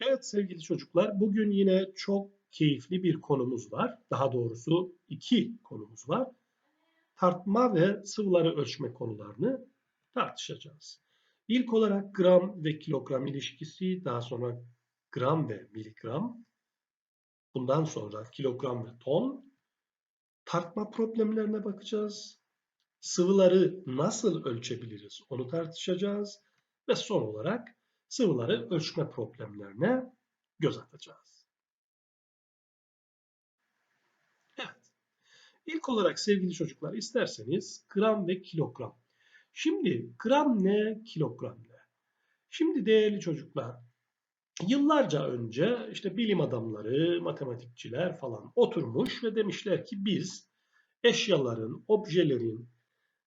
Evet sevgili çocuklar, bugün yine çok keyifli bir konumuz var. Daha doğrusu iki konumuz var. Tartma ve sıvıları ölçme konularını tartışacağız. İlk olarak gram ve kilogram ilişkisi, daha sonra gram ve miligram, bundan sonra kilogram ve ton, tartma problemlerine bakacağız. Sıvıları nasıl ölçebiliriz onu tartışacağız ve son olarak sıvıları ölçme problemlerine göz atacağız. Evet. İlk olarak sevgili çocuklar isterseniz gram ve kilogram. Şimdi gram ne, kilogram ne? Şimdi değerli çocuklar, yıllarca önce işte bilim adamları, matematikçiler falan oturmuş ve demişler ki biz eşyaların, objelerin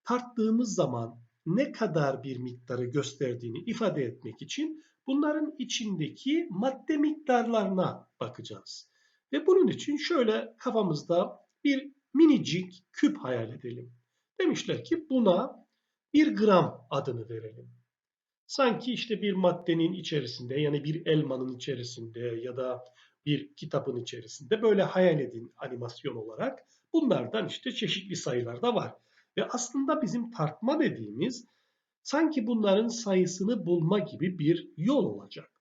tarttığımız zaman ne kadar bir miktarı gösterdiğini ifade etmek için bunların içindeki madde miktarlarına bakacağız. Ve bunun için şöyle kafamızda bir minicik küp hayal edelim. Demişler ki buna bir gram adını verelim. Sanki işte bir maddenin içerisinde yani bir elmanın içerisinde ya da bir kitabın içerisinde böyle hayal edin animasyon olarak. Bunlardan işte çeşitli sayılar da var. Ve aslında bizim tartma dediğimiz sanki bunların sayısını bulma gibi bir yol olacak.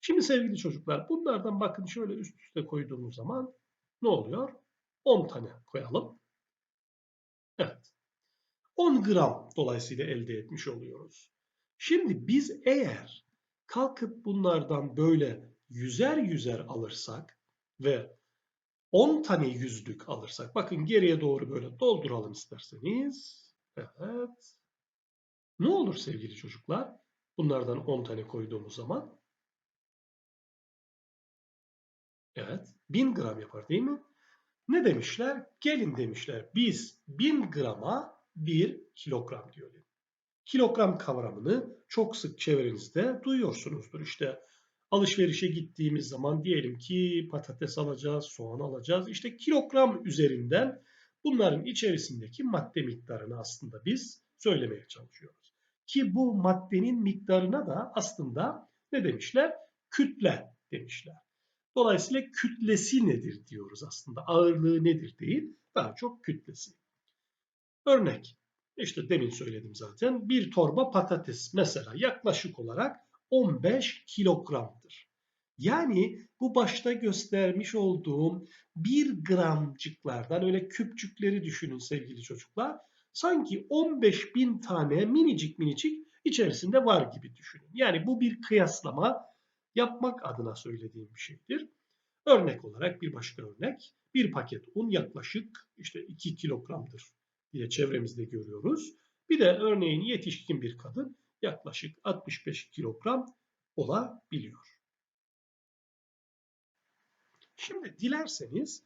Şimdi sevgili çocuklar bunlardan bakın şöyle üst üste koyduğumuz zaman ne oluyor? 10 tane koyalım. Evet. 10 gram dolayısıyla elde etmiş oluyoruz. Şimdi biz eğer kalkıp bunlardan böyle yüzer yüzer alırsak ve 10 tane yüzlük alırsak, bakın geriye doğru böyle dolduralım isterseniz. Evet. Ne olur sevgili çocuklar? Bunlardan 10 tane koyduğumuz zaman. Evet. 1000 gram yapar değil mi? Ne demişler? Gelin demişler. Biz 1000 grama 1 kilogram diyelim. Kilogram kavramını çok sık çevrenizde duyuyorsunuzdur. İşte alışverişe gittiğimiz zaman diyelim ki patates alacağız, soğan alacağız. İşte kilogram üzerinden bunların içerisindeki madde miktarını aslında biz söylemeye çalışıyoruz. Ki bu maddenin miktarına da aslında ne demişler? Kütle demişler. Dolayısıyla kütlesi nedir diyoruz aslında. Ağırlığı nedir değil, daha çok kütlesi. Örnek, işte demin söyledim zaten. Bir torba patates mesela yaklaşık olarak 15 kilogramdır. Yani bu başta göstermiş olduğum bir gramcıklardan öyle küpçükleri düşünün sevgili çocuklar. Sanki 15 bin tane minicik minicik içerisinde var gibi düşünün. Yani bu bir kıyaslama yapmak adına söylediğim bir şeydir. Örnek olarak bir başka örnek. Bir paket un yaklaşık işte 2 kilogramdır diye çevremizde görüyoruz. Bir de örneğin yetişkin bir kadın yaklaşık 65 kilogram olabiliyor. Şimdi dilerseniz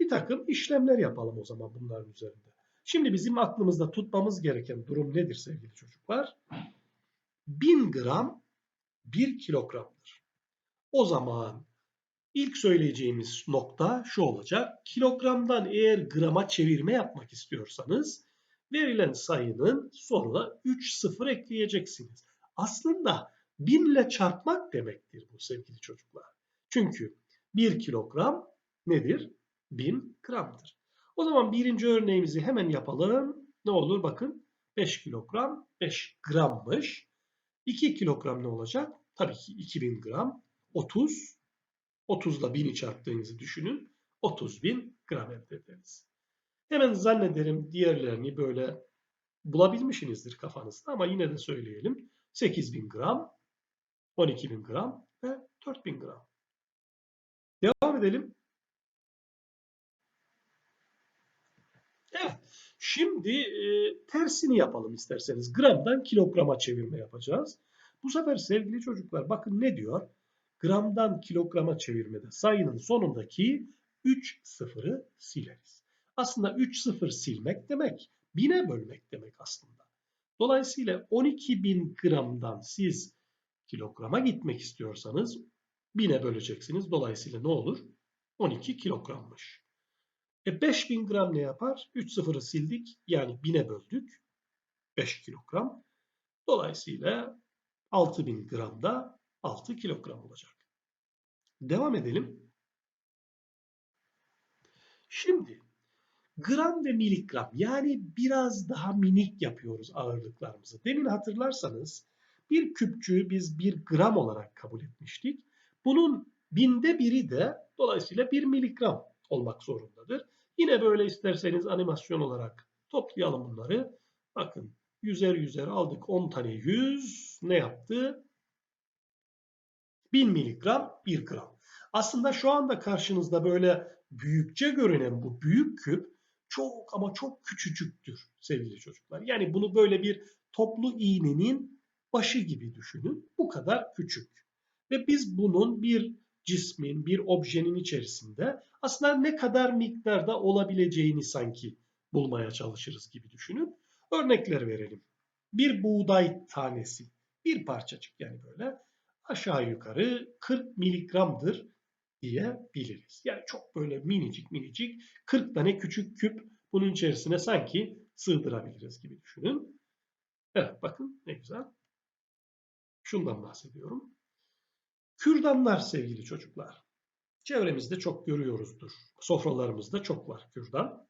bir takım işlemler yapalım o zaman bunların üzerinde. Şimdi bizim aklımızda tutmamız gereken durum nedir sevgili çocuklar? 1000 gram 1 kilogramdır. O zaman ilk söyleyeceğimiz nokta şu olacak. Kilogramdan eğer grama çevirme yapmak istiyorsanız verilen sayının sonuna 3 sıfır ekleyeceksiniz. Aslında 1000 ile çarpmak demektir bu sevgili çocuklar. Çünkü 1 kilogram nedir? 1000 gramdır. O zaman birinci örneğimizi hemen yapalım. Ne olur bakın 5 kilogram 5 grammış. 2 kilogram ne olacak? Tabii ki 2000 gram. 30. 30 ile 1000'i çarptığınızı düşünün. 30 bin gram elde ederiz. Hemen zannederim diğerlerini böyle bulabilmişsinizdir kafanızda ama yine de söyleyelim. 8000 gram, 12000 gram ve 4000 gram. Devam edelim. Evet. Şimdi e, tersini yapalım isterseniz. Gramdan kilograma çevirme yapacağız. Bu sefer sevgili çocuklar bakın ne diyor? Gramdan kilograma çevirmede sayının sonundaki 3 sıfırı sileriz. Aslında 3 sıfır silmek demek, bine bölmek demek aslında. Dolayısıyla 12.000 gramdan siz kilograma gitmek istiyorsanız bine böleceksiniz. Dolayısıyla ne olur? 12 kilogrammış. E 5000 gram ne yapar? 3 sıfırı sildik. Yani bine böldük. 5 kilogram. Dolayısıyla 6000 gram da 6 kilogram olacak. Devam edelim. Şimdi gram ve miligram yani biraz daha minik yapıyoruz ağırlıklarımızı. Demin hatırlarsanız bir küpçüğü biz bir gram olarak kabul etmiştik. Bunun binde biri de dolayısıyla bir miligram olmak zorundadır. Yine böyle isterseniz animasyon olarak toplayalım bunları. Bakın yüzer yüzer aldık 10 tane 100 ne yaptı? 1000 miligram 1 gram. Aslında şu anda karşınızda böyle büyükçe görünen bu büyük küp çok ama çok küçücüktür sevgili çocuklar. Yani bunu böyle bir toplu iğnenin başı gibi düşünün. Bu kadar küçük. Ve biz bunun bir cismin, bir objenin içerisinde aslında ne kadar miktarda olabileceğini sanki bulmaya çalışırız gibi düşünün. Örnekler verelim. Bir buğday tanesi, bir parçacık yani böyle aşağı yukarı 40 miligramdır diyebiliriz. Yani çok böyle minicik minicik 40 tane küçük küp bunun içerisine sanki sığdırabiliriz gibi düşünün. Evet bakın ne güzel. Şundan bahsediyorum. Kürdanlar sevgili çocuklar. Çevremizde çok görüyoruzdur. Sofralarımızda çok var kürdan.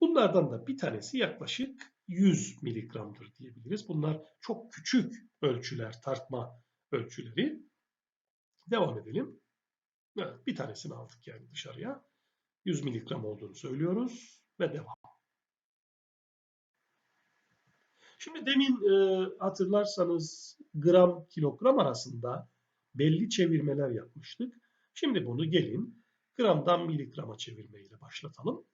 Bunlardan da bir tanesi yaklaşık 100 miligramdır diyebiliriz. Bunlar çok küçük ölçüler, tartma ölçüleri. Devam edelim. Evet, bir tanesini aldık yani dışarıya. 100 miligram olduğunu söylüyoruz ve devam. Şimdi demin e, hatırlarsanız gram kilogram arasında belli çevirmeler yapmıştık. Şimdi bunu gelin gramdan miligrama çevirmeyle başlatalım.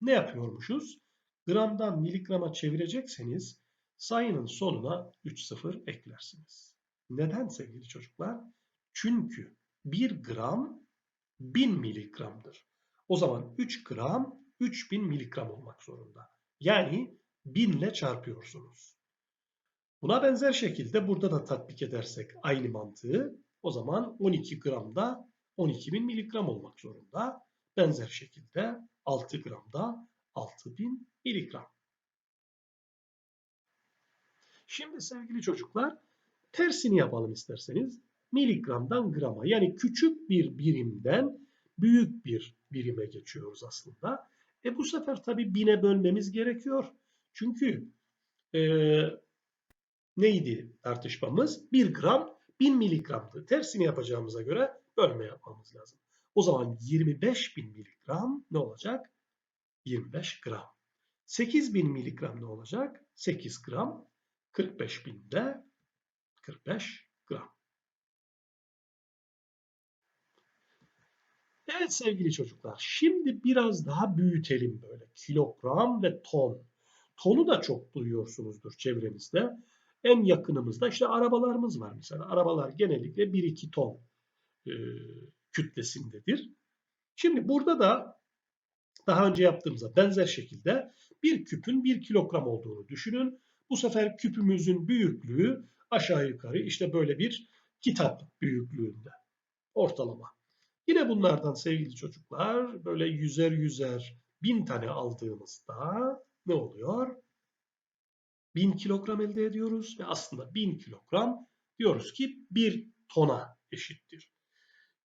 Ne yapıyormuşuz? Gramdan miligrama çevirecekseniz sayının sonuna 3 sıfır eklersiniz. Neden sevgili çocuklar? Çünkü 1 gram 1000 miligramdır. O zaman 3 gram 3000 miligram olmak zorunda. Yani 1000 ile çarpıyorsunuz. Buna benzer şekilde burada da tatbik edersek aynı mantığı o zaman 12 gramda 12.000 miligram olmak zorunda. Benzer şekilde 6 gramda 6000 miligram. Şimdi sevgili çocuklar tersini yapalım isterseniz. Miligramdan grama yani küçük bir birimden büyük bir birime geçiyoruz aslında. E bu sefer tabii bine bölmemiz gerekiyor. Çünkü e, neydi tartışmamız? 1 gram 1000 miligramdı. Tersini yapacağımıza göre bölme yapmamız lazım. O zaman 25.000 miligram ne olacak? 25 gram. 8000 miligram ne olacak? 8 gram. 45.000 de 45 gram. Evet sevgili çocuklar, şimdi biraz daha büyütelim böyle. Kilogram ve ton. Tonu da çok duyuyorsunuzdur çevrenizde. En yakınımızda işte arabalarımız var mesela. Arabalar genellikle 1-2 ton e, kütlesindedir. Şimdi burada da daha önce yaptığımızda benzer şekilde bir küpün 1 kilogram olduğunu düşünün. Bu sefer küpümüzün büyüklüğü aşağı yukarı işte böyle bir kitap büyüklüğünde ortalama. Yine bunlardan sevgili çocuklar böyle yüzer yüzer bin tane aldığımızda ne oluyor? Bin kilogram elde ediyoruz ve aslında bin kilogram diyoruz ki bir tona eşittir.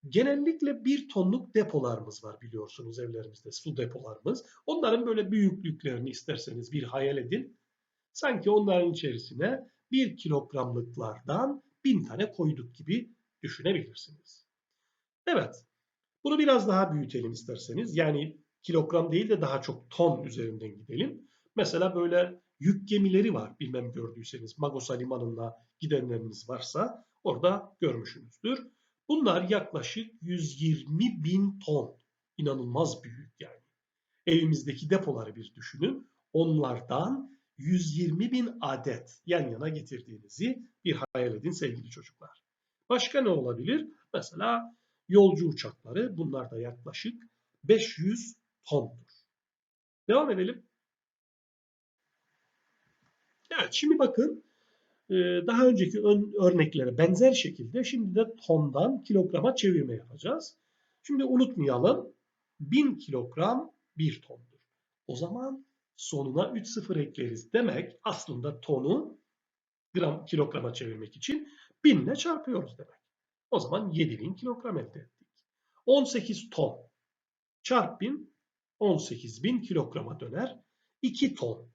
Genellikle bir tonluk depolarımız var biliyorsunuz evlerimizde su depolarımız. Onların böyle büyüklüklerini isterseniz bir hayal edin. Sanki onların içerisine bir kilogramlıklardan bin tane koyduk gibi düşünebilirsiniz. Evet, bunu biraz daha büyütelim isterseniz. Yani kilogram değil de daha çok ton üzerinden gidelim. Mesela böyle yük gemileri var bilmem gördüyseniz. Magosa limanına gidenleriniz varsa orada görmüşsünüzdür. Bunlar yaklaşık 120 bin ton. İnanılmaz büyük yani. Evimizdeki depoları bir düşünün. Onlardan 120 bin adet yan yana getirdiğinizi bir hayal edin sevgili çocuklar. Başka ne olabilir? Mesela yolcu uçakları bunlar da yaklaşık 500 tondur. Devam edelim. Evet şimdi bakın daha önceki örneklere benzer şekilde şimdi de tondan kilograma çevirme yapacağız. Şimdi unutmayalım 1000 kilogram 1 tondur. O zaman sonuna 3 sıfır ekleriz. Demek aslında tonu gram kilograma çevirmek için 1000 ile çarpıyoruz demek. O zaman 7000 kilogram elde ettik. 18 ton çarp 1000 18 bin kilograma döner. 2 ton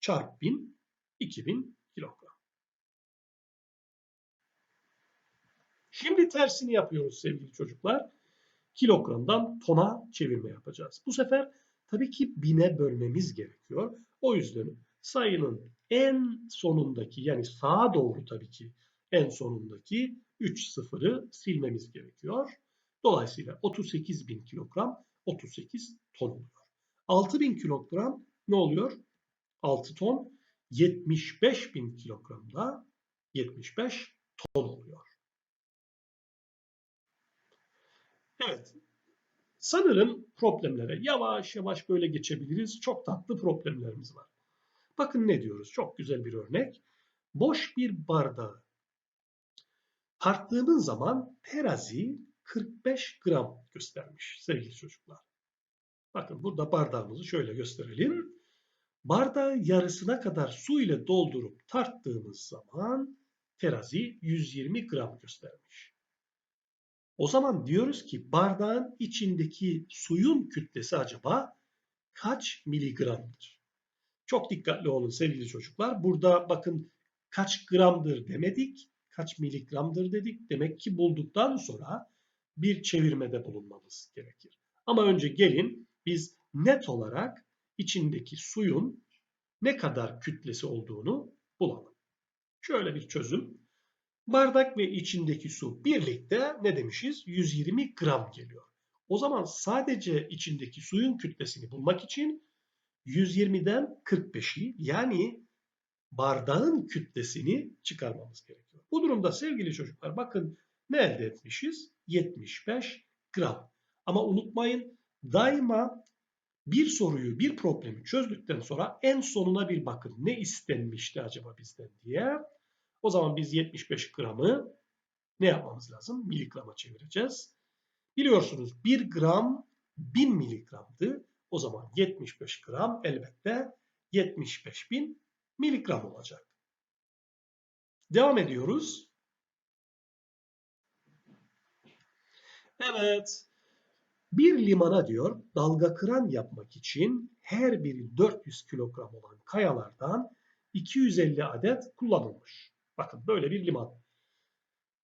çarp 1000 2000 kilogram. Şimdi tersini yapıyoruz sevgili çocuklar. Kilogramdan tona çevirme yapacağız. Bu sefer tabii ki bine bölmemiz gerekiyor. O yüzden sayının en sonundaki yani sağa doğru tabii ki en sonundaki 3 sıfırı silmemiz gerekiyor. Dolayısıyla 38 bin kilogram 38 ton oluyor. 6 bin kilogram ne oluyor? 6 ton 75 bin kilogramda 75 ton oluyor. Evet. Sanırım problemlere yavaş yavaş böyle geçebiliriz. Çok tatlı problemlerimiz var. Bakın ne diyoruz? Çok güzel bir örnek. Boş bir bardağı tarttığımız zaman terazi 45 gram göstermiş sevgili çocuklar. Bakın burada bardağımızı şöyle gösterelim. Bardağı yarısına kadar su ile doldurup tarttığımız zaman terazi 120 gram göstermiş. O zaman diyoruz ki bardağın içindeki suyun kütlesi acaba kaç miligramdır? Çok dikkatli olun sevgili çocuklar. Burada bakın kaç gramdır demedik, kaç miligramdır dedik. Demek ki bulduktan sonra bir çevirmede bulunmamız gerekir. Ama önce gelin biz net olarak içindeki suyun ne kadar kütlesi olduğunu bulalım. Şöyle bir çözüm. Bardak ve içindeki su birlikte ne demişiz? 120 gram geliyor. O zaman sadece içindeki suyun kütlesini bulmak için 120'den 45'i yani bardağın kütlesini çıkarmamız gerekiyor. Bu durumda sevgili çocuklar bakın ne elde etmişiz? 75 gram. Ama unutmayın daima bir soruyu, bir problemi çözdükten sonra en sonuna bir bakın. Ne istenmişti acaba bizden diye. O zaman biz 75 gramı ne yapmamız lazım? Miligrama çevireceğiz. Biliyorsunuz 1 gram 1000 miligramdı. O zaman 75 gram elbette 75 bin miligram olacak. Devam ediyoruz. Evet. Bir limana diyor dalga kıran yapmak için her biri 400 kilogram olan kayalardan 250 adet kullanılmış. Bakın böyle bir liman.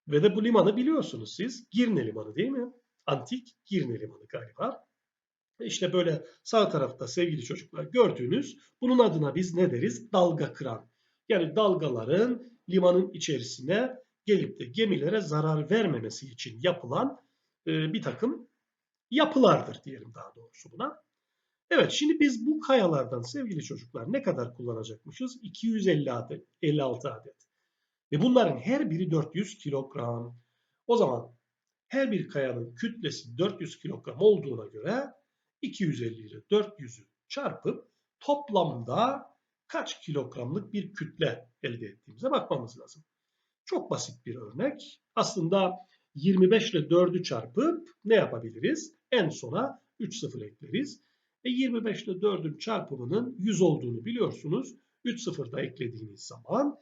Ve de bu limanı biliyorsunuz siz. Girne Limanı değil mi? Antik Girne Limanı galiba. İşte böyle sağ tarafta sevgili çocuklar gördüğünüz bunun adına biz ne deriz? Dalga kıran. Yani dalgaların limanın içerisine gelip de gemilere zarar vermemesi için yapılan e, bir takım yapılardır diyelim daha doğrusu buna. Evet şimdi biz bu kayalardan sevgili çocuklar ne kadar kullanacakmışız? 250 adet, 56 adet. Ve bunların her biri 400 kilogram. O zaman her bir kayanın kütlesi 400 kilogram olduğuna göre 250 ile 400'ü çarpıp toplamda kaç kilogramlık bir kütle elde ettiğimize bakmamız lazım. Çok basit bir örnek. Aslında 25 ile 4'ü çarpıp ne yapabiliriz? En sona 3 sıfır ekleriz. E 25 ile 4'ün çarpımının 100 olduğunu biliyorsunuz. 3 sıfır da eklediğiniz zaman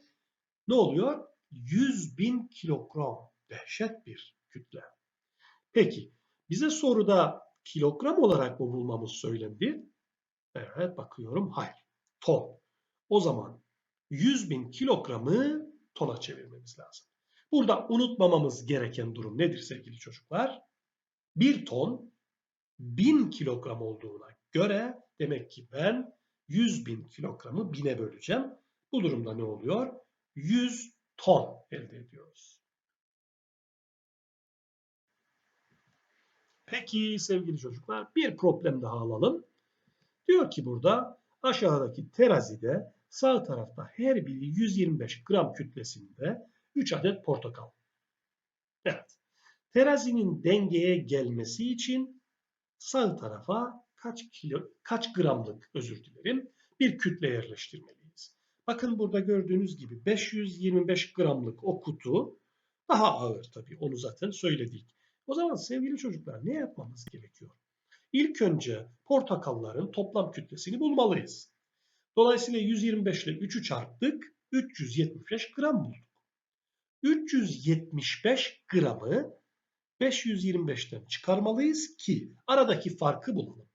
ne oluyor? 100 bin kilogram. Dehşet bir kütle. Peki bize soruda kilogram olarak mı bulmamız söylendi? Evet bakıyorum. Hayır. Ton. O zaman 100 bin kilogramı tona çevirmemiz lazım. Burada unutmamamız gereken durum nedir sevgili çocuklar? Bir ton 1000 kilogram olduğuna göre demek ki ben 100 bin kilogramı bine böleceğim. Bu durumda ne oluyor? 100 ton elde ediyoruz. Peki sevgili çocuklar bir problem daha alalım. Diyor ki burada aşağıdaki terazide sağ tarafta her biri 125 gram kütlesinde 3 adet portakal. Evet. Terazinin dengeye gelmesi için sağ tarafa kaç kilo kaç gramlık özür dilerim bir kütle yerleştirmeliyiz. Bakın burada gördüğünüz gibi 525 gramlık o kutu daha ağır tabii onu zaten söyledik. O zaman sevgili çocuklar ne yapmamız gerekiyor? İlk önce portakalların toplam kütlesini bulmalıyız. Dolayısıyla 125 ile 3'ü çarptık. 375 gram bulduk. 375 gramı 525'ten çıkarmalıyız ki aradaki farkı bulalım.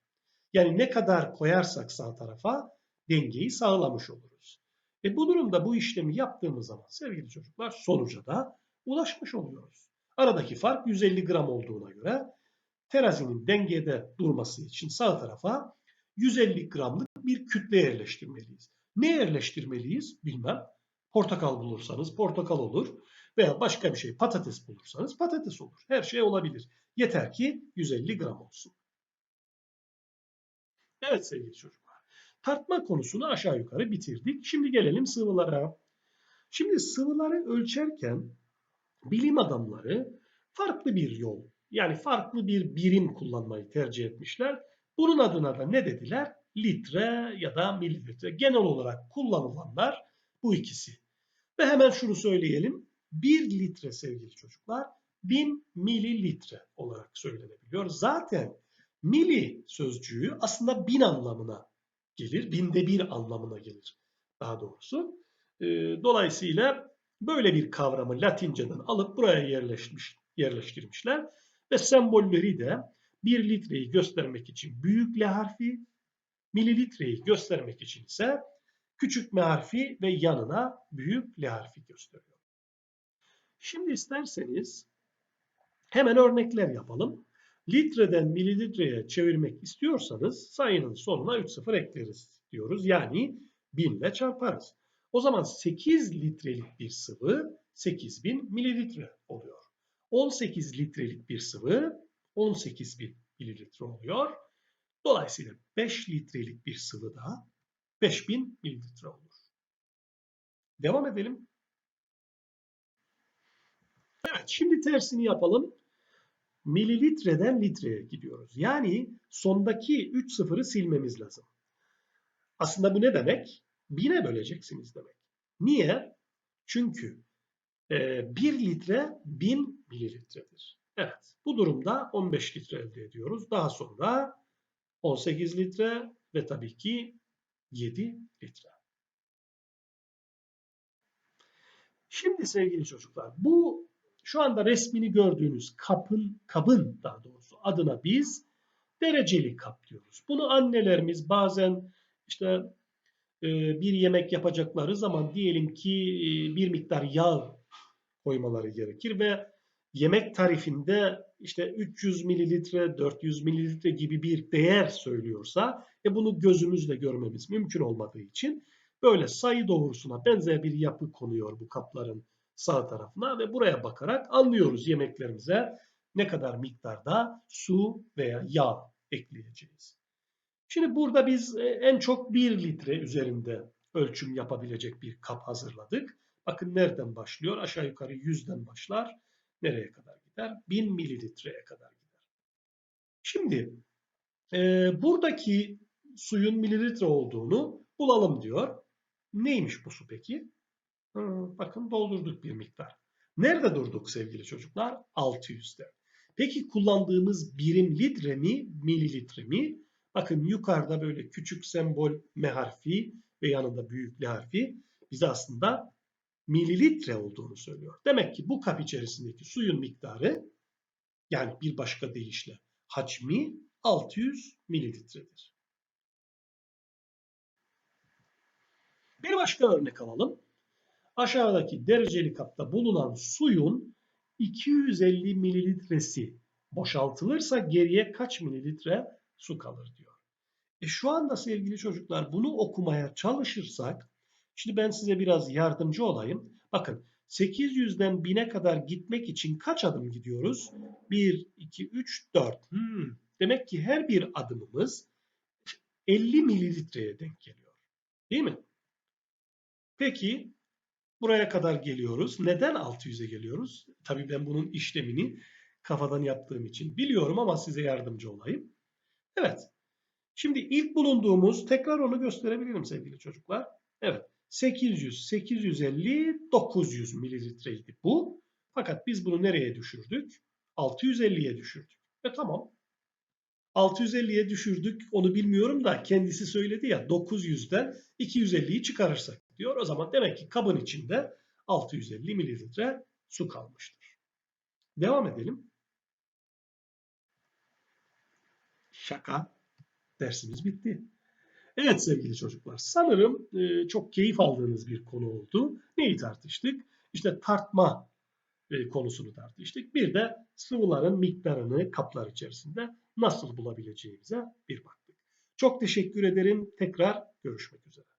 Yani ne kadar koyarsak sağ tarafa dengeyi sağlamış oluruz. E bu durumda bu işlemi yaptığımız zaman sevgili çocuklar sonuca da ulaşmış oluyoruz. Aradaki fark 150 gram olduğuna göre terazinin dengede durması için sağ tarafa 150 gramlık bir kütle yerleştirmeliyiz. Ne yerleştirmeliyiz bilmem. Portakal bulursanız portakal olur veya başka bir şey patates bulursanız patates olur. Her şey olabilir. Yeter ki 150 gram olsun. Evet sevgili çocuklar. Tartma konusunu aşağı yukarı bitirdik. Şimdi gelelim sıvılara. Şimdi sıvıları ölçerken bilim adamları farklı bir yol yani farklı bir birim kullanmayı tercih etmişler. Bunun adına da ne dediler? Litre ya da mililitre. Genel olarak kullanılanlar bu ikisi. Ve hemen şunu söyleyelim. 1 litre sevgili çocuklar 1000 mililitre olarak söylenebiliyor. Zaten mili sözcüğü aslında bin anlamına gelir. Binde bir anlamına gelir daha doğrusu. Dolayısıyla böyle bir kavramı Latinceden alıp buraya yerleşmiş, yerleştirmişler. Ve sembolleri de 1 litreyi göstermek için büyük L harfi, mililitreyi göstermek için ise küçük M harfi ve yanına büyük L harfi gösteriyor. Şimdi isterseniz hemen örnekler yapalım. Litreden mililitreye çevirmek istiyorsanız sayının sonuna 3 sıfır ekleriz diyoruz. Yani 1000 ile çarparız. O zaman 8 litrelik bir sıvı 8000 mililitre oluyor. 18 litrelik bir sıvı 18 bin mililitre oluyor. Dolayısıyla 5 litrelik bir sıvı da 5000 mililitre olur. Devam edelim. Evet, şimdi tersini yapalım. Mililitreden litreye gidiyoruz. Yani sondaki 3 sıfırı silmemiz lazım. Aslında bu ne demek? Bine böleceksiniz demek. Niye? Çünkü 1 litre 1000 mililitredir. Evet bu durumda 15 litre elde ediyoruz. Daha sonra 18 litre ve tabii ki 7 litre. Şimdi sevgili çocuklar bu şu anda resmini gördüğünüz kapın, kabın daha doğrusu adına biz dereceli kap diyoruz. Bunu annelerimiz bazen işte bir yemek yapacakları zaman diyelim ki bir miktar yağ koymaları gerekir ve yemek tarifinde işte 300 mililitre, 400 mililitre gibi bir değer söylüyorsa e bunu gözümüzle görmemiz mümkün olmadığı için böyle sayı doğrusuna benzer bir yapı konuyor bu kapların sağ tarafına ve buraya bakarak anlıyoruz yemeklerimize ne kadar miktarda su veya yağ ekleyeceğiz. Şimdi burada biz e, en çok 1 litre üzerinde ölçüm yapabilecek bir kap hazırladık. Bakın nereden başlıyor? Aşağı yukarı 100'den başlar. Nereye kadar gider? 1000 mililitreye kadar gider. Şimdi e, buradaki suyun mililitre olduğunu bulalım diyor. Neymiş bu su peki? Hı, bakın doldurduk bir miktar. Nerede durduk sevgili çocuklar? 600'de. Peki kullandığımız birim litre mi, mililitre mi? Bakın yukarıda böyle küçük sembol M harfi ve yanında büyük L harfi bize aslında mililitre olduğunu söylüyor. Demek ki bu kap içerisindeki suyun miktarı yani bir başka deyişle hacmi 600 mililitredir. Bir başka örnek alalım. Aşağıdaki dereceli kapta bulunan suyun 250 mililitresi boşaltılırsa geriye kaç mililitre su kalır diyor. E şu anda sevgili çocuklar bunu okumaya çalışırsak Şimdi ben size biraz yardımcı olayım. Bakın 800'den 1000'e kadar gitmek için kaç adım gidiyoruz? 1, 2, 3, 4. Hmm. Demek ki her bir adımımız 50 mililitreye denk geliyor. Değil mi? Peki buraya kadar geliyoruz. Neden 600'e geliyoruz? Tabii ben bunun işlemini kafadan yaptığım için biliyorum ama size yardımcı olayım. Evet. Şimdi ilk bulunduğumuz tekrar onu gösterebilirim sevgili çocuklar. Evet. 800, 850, 900 mililitreydi bu. Fakat biz bunu nereye düşürdük? 650'ye düşürdük. E tamam. 650'ye düşürdük onu bilmiyorum da kendisi söyledi ya 900'den 250'yi çıkarırsak diyor. O zaman demek ki kabın içinde 650 mililitre su kalmıştır. Devam edelim. Şaka. Dersimiz bitti. Evet sevgili çocuklar, sanırım e, çok keyif aldığınız bir konu oldu. Neyi tartıştık? İşte tartma e, konusunu tartıştık. Bir de sıvıların miktarını kaplar içerisinde nasıl bulabileceğimize bir baktık. Çok teşekkür ederim. Tekrar görüşmek üzere.